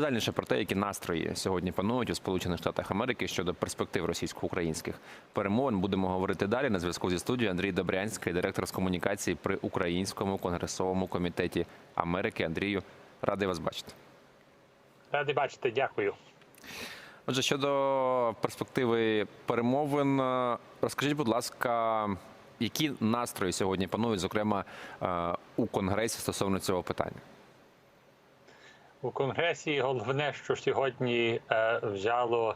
Дальніше про те, які настрої сьогодні панують у Сполучених Штатах Америки щодо перспектив російсько-українських перемовин. Будемо говорити далі. На зв'язку зі студією Андрій Добрянський, директор з комунікації при Українському конгресовому комітеті Америки. Андрію, радий вас бачити. Радий бачити, дякую. Отже, щодо перспективи перемовин, е, розкажіть, будь ласка, які настрої сьогодні панують, зокрема е, у Конгресі стосовно цього питання? У конгресі головне, що сьогодні е, взяло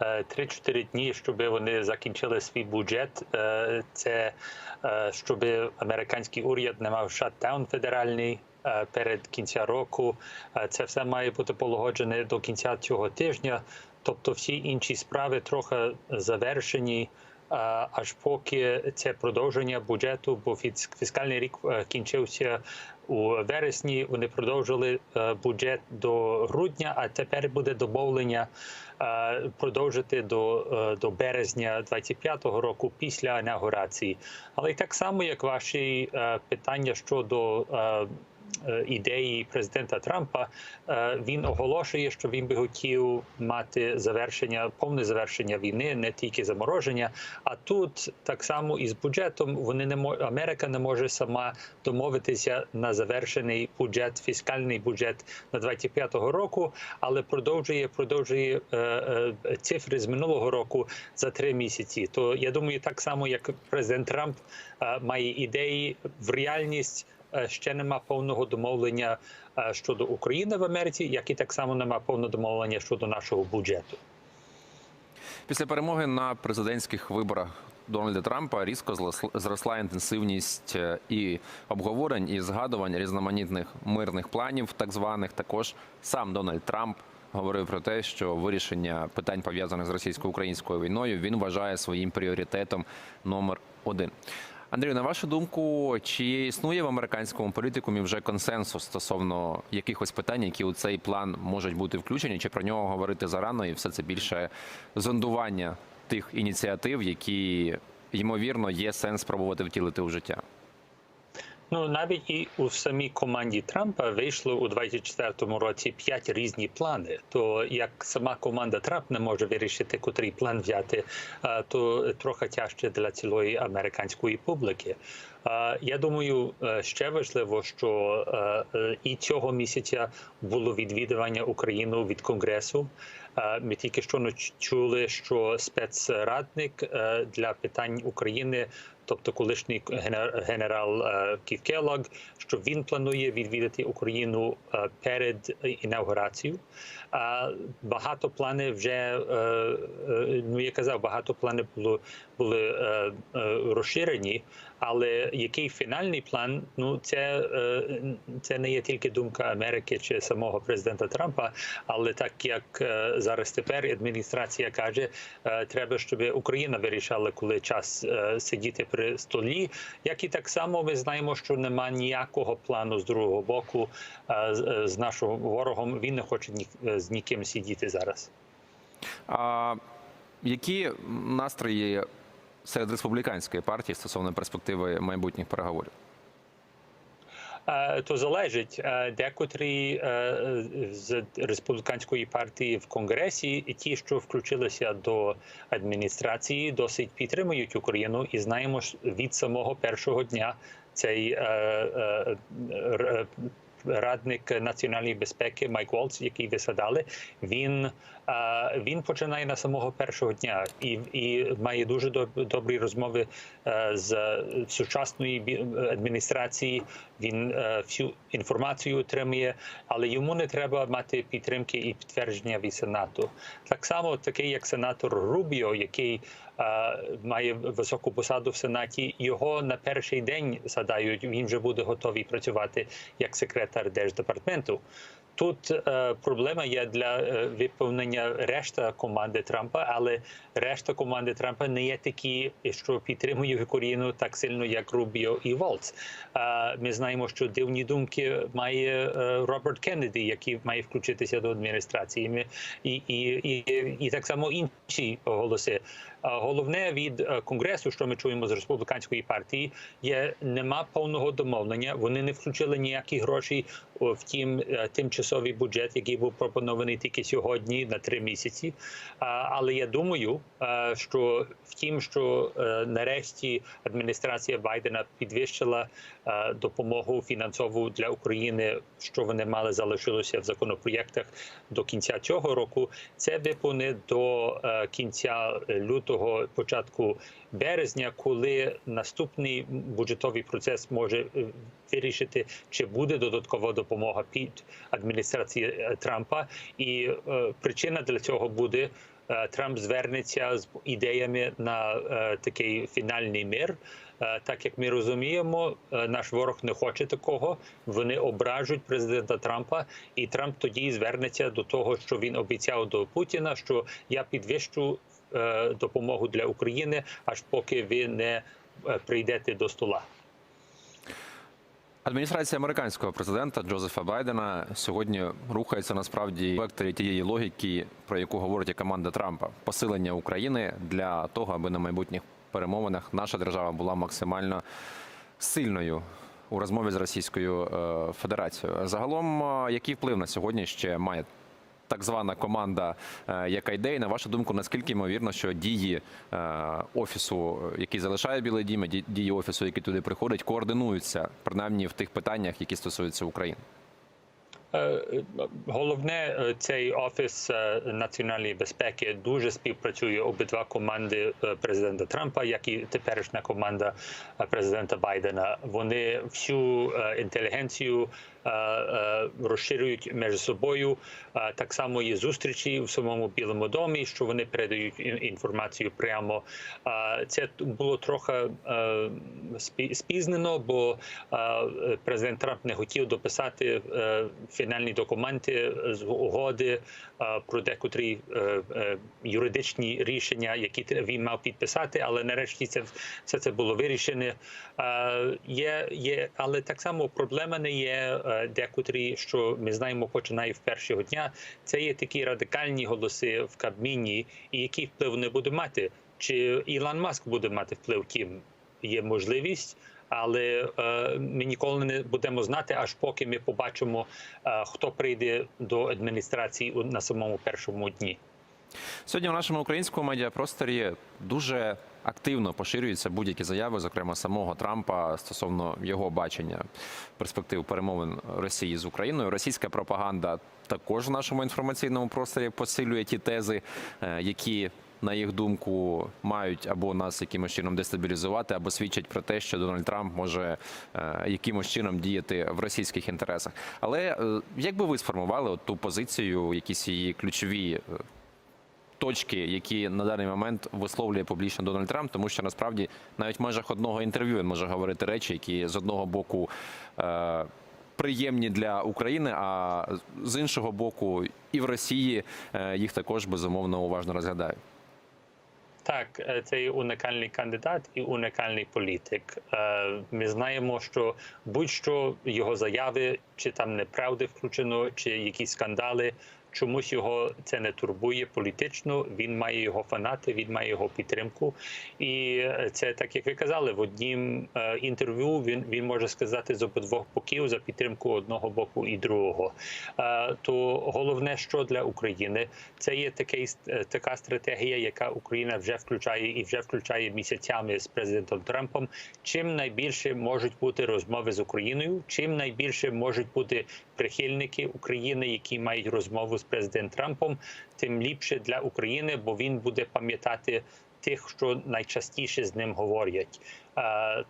е, 3-4 дні, щоб вони закінчили свій бюджет. Е, це е, щоб американський уряд не мав шатдаун федеральний. е, Перед кінця року Е, це все має бути полагоджене до кінця цього тижня. Тобто, всі інші справи трохи завершені. е, Аж поки це продовження бюджету, бо фіс- фіскальний рік е, кінчився у вересні. Вони продовжили е, бюджет до грудня, а тепер буде домовлення е, продовжити до, е, до березня 25-го року після інаугурації. Але й так само, як ваші питання щодо. Е, Ідеї президента Трампа е, він оголошує, що він би хотів мати завершення, повне завершення війни, не тільки замороження. А тут так само із бюджетом вони не мо- Америка не може сама домовитися на завершений бюджет, фіскальний бюджет на 25-го року, але продовжує продовжує е, цифри з минулого року за три місяці. То я думаю, так само як президент Трамп має ідеї в реальність. Е, Ще нема повного домовлення е, щодо України в Америці, як і так само нема повного домовлення щодо нашого бюджету. Після перемоги на президентських виборах Дональда Трампа різко зросла- інтенсивність е, і обговорень, і згадувань різноманітних мирних планів, так званих. Також сам Дональд Трамп говорив про те, що вирішення питань пов'язаних з російсько-українською війною він вважає своїм пріоритетом номер один. Андрію, на вашу думку, чи існує в американському політикумі вже консенсус стосовно якихось питань, які у цей план можуть бути включені, чи про нього говорити зарано, і все це більше зондування тих ініціатив, які ймовірно є сенс спробувати втілити у життя? Ну навіть і у самій команді Трампа вийшло у 24-му році п'ять різні плани. То як сама команда Трамп не може вирішити, котрий план взяти, то трохи тяжче для цілої американської публіки. Я думаю, е, ще важливо, що е, і цього місяця було відвідування України від Конгресу. Ми тільки що чули, що спецрадник е, для питань України, тобто колишній генер- генерал е, Келлог, що він планує відвідати Україну е, перед інаугурацією. Багато планів вже е, ну я казав, багато планів було були розширені. Але який фінальний план? Ну це, це не є тільки думка Америки чи самого президента Трампа, але так як зараз тепер адміністрація каже, треба, щоб Україна вирішала, коли час сидіти при столі. Як і так само ми знаємо, що нема ніякого плану з другого боку е, з- е, нашим ворогом. Він не хоче е, з ніким сидіти зараз. А які настрої серед республіканської партії стосовно перспективи майбутніх переговорів? Е, То залежить Е, декотрі е, з республіканської партії в конгресі, і ті, що включилися до адміністрації, досить підтримують Україну, і знаємо від самого першого дня цей радник національної безпеки Майк Волц, який ви згадали, він, він починає на самого першого дня і, і має дуже доб- добрі розмови е, з сучасної адміністрації. Він е, всю інформацію отримує, але йому не треба мати підтримки і підтвердження від сенату. Так само такий, як сенатор Рубіо, який е, має високу посаду в сенаті, його на перший день згадають, він вже буде готовий працювати як секретар держдепартаменту. Тут е, проблема є для е, виповнення решта команди Трампа, але решта команди Трампа не є такі, що підтримують Україну так сильно, як Рубіо і Волц. Е, ми знаємо, що дивні думки має е, Роберт Кеннеді, який має включитися до адміністрації. Ми, і, і, і, і так само інші голоси. Головне від е, конгресу, що ми чуємо з республіканської партії, є нема повного домовлення. Вони не включили ніякі гроші в тім е, тимчасовий бюджет, який був пропонований тільки сьогодні на три місяці. Але я думаю, е, що в тім, що нарешті адміністрація Байдена підвищила допомогу фінансову для України, що вони мали залишилося в законопроєктах до кінця цього року. Це виповне до кінця лютого, початку березня, коли наступний бюджетовий процес може е, вирішити, чи буде додаткова допомога під адміністрації е, Трампа, і е, причина для цього буде. Трамп звернеться з ідеями на такий фінальний мир. Так як ми розуміємо, наш ворог не хоче такого. Вони ображують президента Трампа, і Трамп тоді звернеться до того, що він обіцяв до Путіна, що я підвищу допомогу для України, аж поки ви не е, прийдете до стола. Адміністрація американського президента Джозефа Байдена сьогодні рухається насправді в векторі тієї логіки, про яку говорить і команда Трампа: посилення України для того, аби на майбутніх перемовинах наша держава була максимально сильною у розмові з Російською е, Федерацією. Загалом, е, який вплив на сьогодні ще має так звана команда, е, яка йде, і на вашу думку, наскільки ймовірно, що дії е, офісу, який залишає Білий Дім, дії офісу, який туди приходить, координуються принаймні в тих питаннях, які стосуються України? Е, Головне, е, цей офіс е, національної безпеки дуже співпрацює обидва команди е, президента Трампа, як і теперішня команда е, президента Байдена. Вони всю е, інтелігенцію е, е, розширюють між собою. Е, Так само є зустрічі в самому Білому домі, що вони передають інформацію прямо. Е, Це було трохи е, спізнено, бо е, президент Трамп не хотів дописати е, фінальні документи з угоди е, про декотрі е, е, юридичні рішення, які він мав підписати, але нарешті це все це було вирішене. Е, Є, є, але так само проблема не є е, декотрі, що ми знаємо, починає з першого дня. Це є такі радикальні голоси в Кабміні, і який вплив не буде мати. Чи Ілон Маск буде мати вплив? Тим є можливість. Але е, ми ніколи не будемо знати, аж поки ми побачимо, е, хто прийде до адміністрації на самому першому дні. Сьогодні в нашому українському медіапросторі дуже активно поширюються будь-які заяви, зокрема самого Трампа, стосовно його бачення перспектив перемовин Росії з Україною. Російська пропаганда також в нашому інформаційному просторі посилює ті тези, е, які. На їх думку, мають або нас якимось чином дестабілізувати, або свідчать про те, що Дональд Трамп може е, якимось чином діяти в російських інтересах. Але е, як би ви сформували от ту позицію, якісь її ключові е, точки, які на даний момент висловлює публічно Дональд Трамп, тому що насправді навіть в межах одного інтерв'ю він може говорити речі, які з одного боку. Приємні для України, а з іншого боку, і в Росії їх також безумовно уважно розглядають. Так, е, це і унікальний кандидат і унікальний політик. Е, Ми знаємо, що будь-що його заяви, чи там неправди включено, чи якісь скандали. Чомусь його це не турбує політично. Він має його фанати, він має його підтримку. І е, це так, як ви казали, в однім е, інтерв'ю він, він може сказати з обидвох боків за підтримку одного боку і другого. Е, То головне, що для України, це є такий, така стратегія, яка Україна вже включає і вже включає місяцями з президентом Трампом. Чим найбільше можуть бути розмови з Україною, чим найбільше можуть бути прихильники України, які мають розмову з президентом Трампом, тим ліпше для України, бо він буде пам'ятати тих, що найчастіше з ним говорять.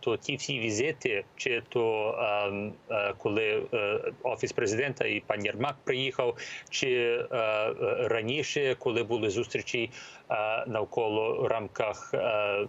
То ті всі візити, чи то коли е, офіс президента і пан Єрмак приїхав, чи е, раніше, коли були зустрічі навколо рамках е,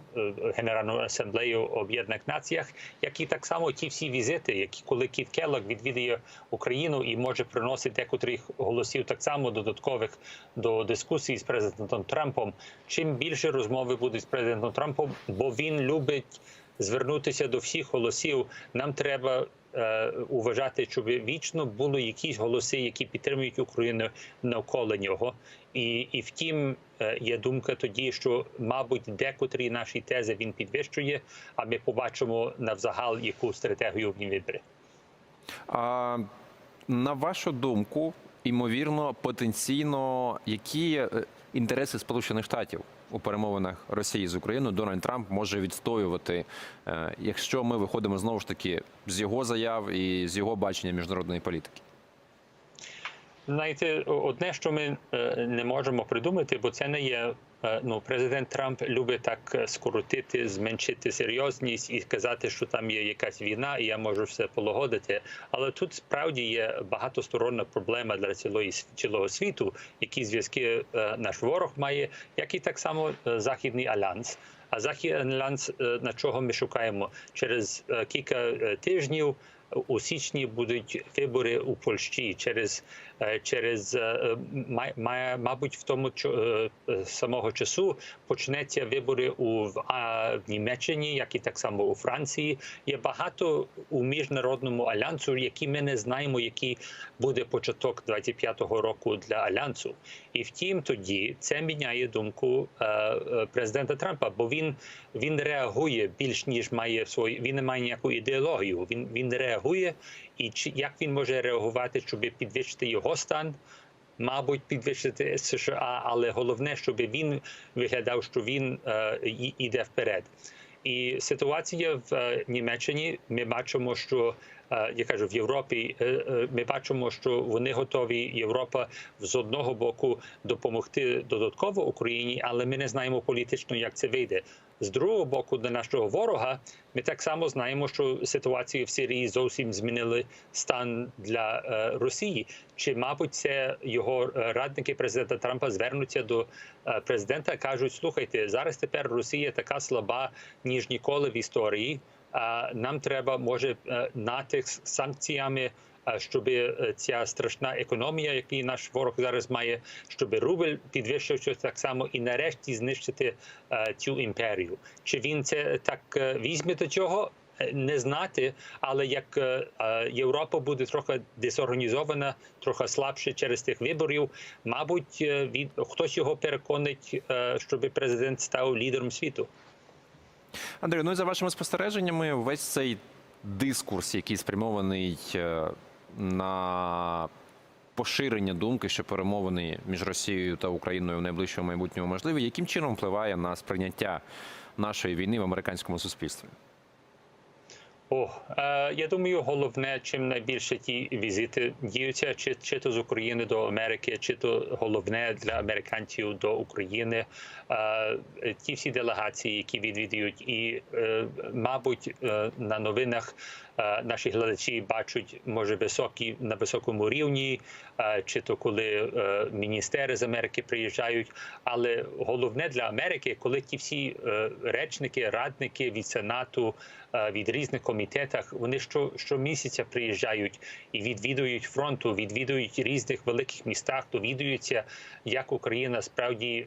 Генеральної асамблеї Об'єднаних Націях, як і так само ті всі візити, які коли Кіт Келлог відвідує Україну і може приносити декотрих голосів так само додаткових до дискусії з президентом Трампом. Чим більше розмови будуть з президентом Трампом, бо він любить звернутися до всіх голосів. Нам треба е, уважати, щоб вічно були якісь голоси, які підтримують Україну навколо нього. І, і втім, е, є думка тоді, що, мабуть, декотрі наші тези він підвищує, а ми побачимо навзагал, яку стратегію він вибере. А, на вашу думку, ймовірно, потенційно, які е, інтереси Сполучених Штатів у перемовинах Росії з Україною Дональд Трамп може відстоювати, е, якщо ми виходимо знову ж таки з його заяв і з його бачення міжнародної політики? Знаєте, одне, що ми е, не можемо придумати, бо це не є. Е, Ну, президент Трамп любить так е, скоротити, зменшити серйозність і сказати, що там є якась війна, і я можу все полагодити. Але тут справді є багатосторонна проблема для цілої цілого світу, які зв'язки е, наш ворог має, як і так само західний альянс. А західний альянс на чого ми шукаємо через кілька тижнів у січні будуть вибори у Польщі через е, через е, має, мабуть, в тому е, самого часу почнеться вибори у в, Німеччині, як і так само у Франції. Є багато у міжнародному альянсу, які ми не знаємо, який буде початок 25-го року для альянсу. І втім, тоді це міняє думку президента Трампа, бо він він реагує більш ніж має свої. Він не має ніяку ідеологію. Він він реагує, і чи як він може реагувати, щоб підвищити його стан? Мабуть, підвищити США, але головне, щоб він виглядав, що він е, іде вперед. І ситуація в е, Німеччині. Ми бачимо, що е, я кажу в Європі. Ми бачимо, що вони готові. Європа з одного боку допомогти додатково Україні, але ми не знаємо політично, як це вийде. З другого боку, для нашого ворога, ми так само знаємо, що ситуація в Сирії зовсім змінили стан для е, Росії. Чи, мабуть, це його е, радники президента Трампа звернуться до е, президента, кажуть: слухайте, зараз тепер Росія така слаба, ніж ніколи в історії. А нам треба може натиск санкціями. Щоб е, ця страшна економія, яку наш ворог зараз має, щоб рубль підвищився так само і нарешті знищити е, цю імперію. Чи він це так е, візьме до цього? Не знати, але як Європа буде трохи дезорганізована, трохи слабше через тих виборів, мабуть, від хтось його переконить, щоб президент став лідером світу. Андрію, ну і за вашими спостереженнями, весь цей дискурс, який спрямований на поширення думки, що перемовини між Росією та Україною в найближчому майбутньому можливі, яким чином впливає на сприйняття нашої війни в американському суспільстві? О, е, я думаю, головне, чим найбільше ті візити діються, чи, чи то з України до Америки, чи то головне для американців до України. Е, ті всі делегації, які відвідують, і е, мабуть, е, на новинах наші глядачі бачать, може, високі на високому рівні, чи то коли е, міністери з Америки приїжджають. Але головне для Америки, коли ті всі е, речники, радники від Сенату, е, від різних комітетах, вони що щомісяця приїжджають і відвідують фронту, відвідують різних великих містах, довідуються, як Україна справді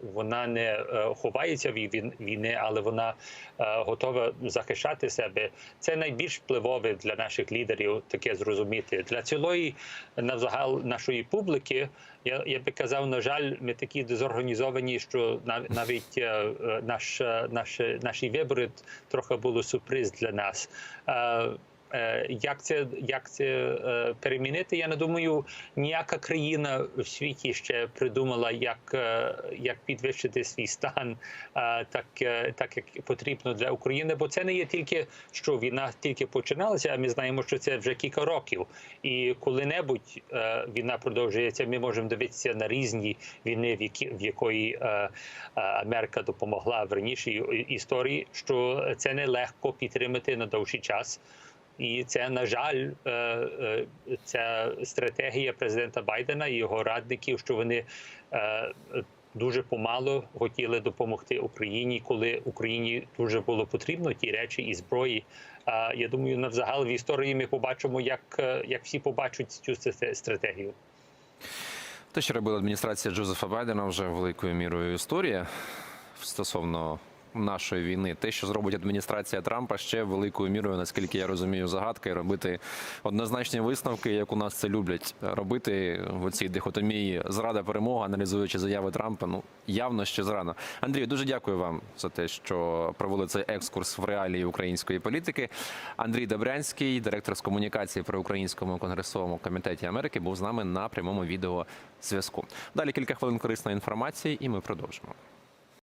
вона не ховається від війни, але вона готова захищати себе. Це найбільш впливове для наших лідерів таке зрозуміти. Для цілої навзагал нашої публіки. Я, я би казав, на жаль, ми такі дезорганізовані, що нав- навіть е, е, наш, е, наші, наші вибори трохи було сюрприз для нас. Е, Як це, як це е, перемінити? Я не думаю, ніяка країна в світі ще придумала, як, е, як підвищити свій стан, так, так як потрібно для України. Бо це не є тільки що війна тільки починалася, а ми знаємо, що це вже кілька років. І коли-небудь війна продовжується, ми можемо дивитися на різні війни, в які в якої Америка допомогла в ранішій історії, що це не легко підтримати на довший час. І це, на жаль, е, е, ця стратегія президента Байдена і його радників, що вони е, дуже помало хотіли допомогти Україні, коли Україні дуже було потрібно ті речі і зброї. Я думаю, навзагал в історії ми побачимо, як, як всі побачать цю стра- стратегію. Те, що робила адміністрація Джозефа Байдена, вже великою мірою історія стосовно нашої війни. Те, що зробить адміністрація Трампа, ще великою мірою, наскільки я розумію, загадка і робити однозначні висновки, як у нас це люблять робити в цій дихотомії зрада перемога, аналізуючи заяви Трампа. Ну явно ще зрано. Андрію, дуже дякую вам за те, що провели цей екскурс в реалії української політики. Андрій Добрянський, директор з комунікації при українському конгресовому комітеті Америки, був з нами на прямому відео зв'язку. Далі кілька хвилин корисної інформації, і ми продовжимо.